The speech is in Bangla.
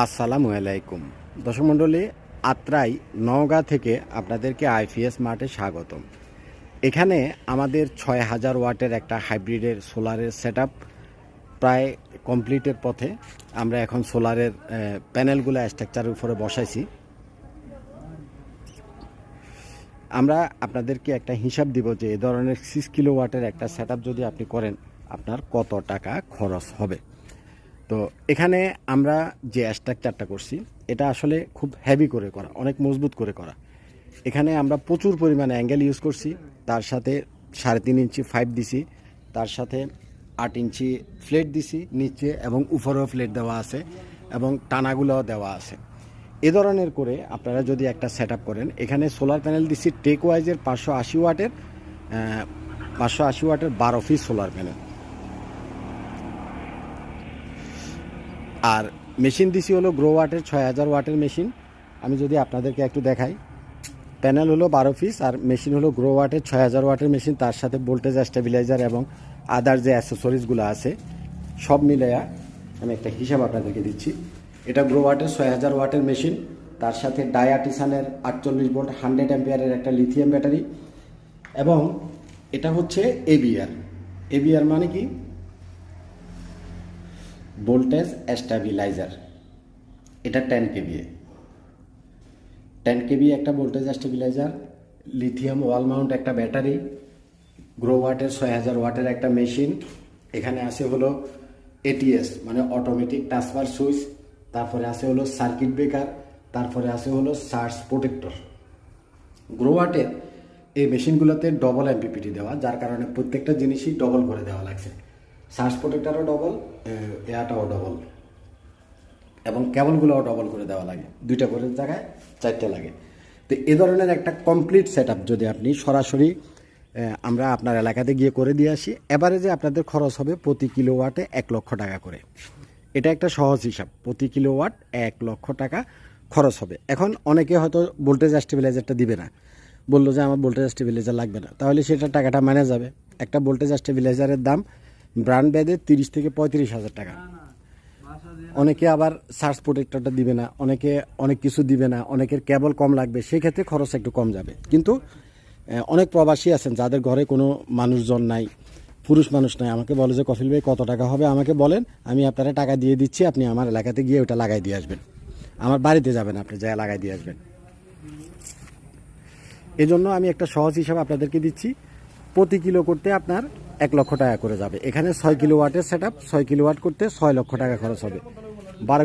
আসসালামু আলাইকুম। দর্শক মণ্ডলী, আত্রাই নওগাঁ থেকে আপনাদেরকে আইপিএস মার্টে স্বাগতম। এখানে আমাদের ছয় হাজার ওয়াটের একটা হাইব্রিডের সোলারের সেট প্রায় কমপ্লিটের পথে। আমরা এখন সোলারের প্যানেলগুলো স্ট্রাকচারের উপরে বসাইছি। আমরা আপনাদেরকে একটা হিসাব দিব যে এ ধরনের সিক্স কিলো ওয়াটের একটা সেট যদি আপনি করেন, আপনার কত টাকা খরচ হবে? তো এখানে আমরা যে স্ট্রাকচারটা করছি, এটা আসলে খুব হেভি করে করা, অনেক মজবুত করে করা। এখানে আমরা প্রচুর পরিমাণে অ্যাঙ্গেল ইউজ করছি, তার সাথে সাড়ে তিন ইঞ্চি ফাইভ দিছি, তার সাথে আট ইঞ্চি ফ্লেট দিছি নিচে এবং উপরেও ফ্লেট দেওয়া আছে এবং টানাগুলোও দেওয়া আছে। এ ধরনের করে আপনারা যদি একটা সেট করেন, এখানে সোলার প্যানেল দিচ্ছি টেক ওয়াইজের পাঁচশো আশি ওয়াটের পাঁচশো আশি ওয়াটের বারো পিস সোলার প্যানেল আর মেশিন দিছি হলো গ্রো ওয়াটের ছয় হাজার ওয়াটের মেশিন। আমি যদি আপনাদেরকে একটু দেখাই, প্যানেল হলো বারো পিস আর মেশিন হলো গ্রো ওয়াটের ছয় হাজার ওয়াটের মেশিন, তার সাথে ভোল্টেজ স্টেবিলাইজার এবং আদার যে অ্যাসেসরিজগুলো আছে, সব মিলাইয়া আমি একটা হিসাব আপনাদেরকে দিচ্ছি। এটা গ্রো ওয়াটের ছয় হাজার ওয়াটের মেশিন, তার সাথে ডায়াটিসানের আটচল্লিশ ভোল্ট হান্ড্রেড অ্যাম্পিয়ারের একটা লিথিয়াম ব্যাটারি এবং এটা হচ্ছে এবিআর এবিআর মানে কি? Voltage stabiliser. এটা টেন কেবিএ টেন কেবি একটা voltage stabiliser lithium wall mount একটা ব্যাটারি গ্রো ওয়াটের ছয় হাজার ওয়াটের একটা মেশিন এখানে আছে হলো এটিএস মানে অটোমেটিক ট্রান্সফার সুইচ তারপরে আছে হলো সার্কিট ব্রেকার তারপরে আছে হলো সার্চ প্রোটেক্টর গ্রো ওয়াটের এই মেশিনগুলোতে ডবল এমপিপিটি দেওয়া, যার কারণে প্রত্যেকটা জিনিসই ডবল করে দেওয়া লাগছে। সার্চ প্রোটেক্টরও ডবল এয়ারটাও ডবল এবং কেবলগুলোও ডবল করে দেওয়া লাগে। দুইটা করে জায়গায় চারটে লাগে। তো এ ধরনের একটা কমপ্লিট সেট যদি আপনি সরাসরি আমরা আপনার এলাকাতে গিয়ে করে দিয়ে আসি এবারে যে আপনাদের খরচ হবে প্রতি কিলো ওয়াটে এক লক্ষ টাকা করে। এটা একটা সহজ হিসাব, প্রতি কিলো ওয়াট এক লক্ষ টাকা খরচ হবে। এখন অনেকে হয়তো ভোল্টেজ স্টেবিলাইজারটা দিবে না। বলল যে আমার ভোল্টেজ স্টেবিলাইজার লাগবে না। তাহলে সেটা টাকাটা ম্যানেজ যাবে। একটা ভোল্টেজ স্টেবিলাইজারের দাম ব্র্যান্ড ব্যাদে তিরিশ থেকে পঁয়ত্রিশ হাজার টাকা। অনেকে আবার সার্চ প্রোটেক্টরটা দিবে না অনেকে অনেক কিছু দিবে না অনেকের কেবল কম লাগবে সেই ক্ষেত্রে খরচ একটু কম যাবে। কিন্তু অনেক প্রবাসী আছেন যাদের ঘরে কোনো মানুষজন নাই পুরুষ মানুষ নাই আমাকে বলে যে কফিল ভাই কত টাকা হবে? আমাকে বলেন আমি আপনারা টাকা দিয়ে দিচ্ছি আপনি আমার এলাকাতে গিয়ে ওটা লাগাই দিয়ে আসবেন। আমার বাড়িতে যাবেন আপনি যা লাগাই দিয়ে আসবেন। এজন্য আমি একটা সহজ হিসাব আপনাদেরকে দিচ্ছি প্রতি কিলো করতে আপনার এক লক্ষ টাকা করে যাবে। এখানে ছয় কিলো ওয়াটের সেট আপ ছয় কিলো ওয়াট করতে ছয় লক্ষ টাকা খরচ হবে। বারো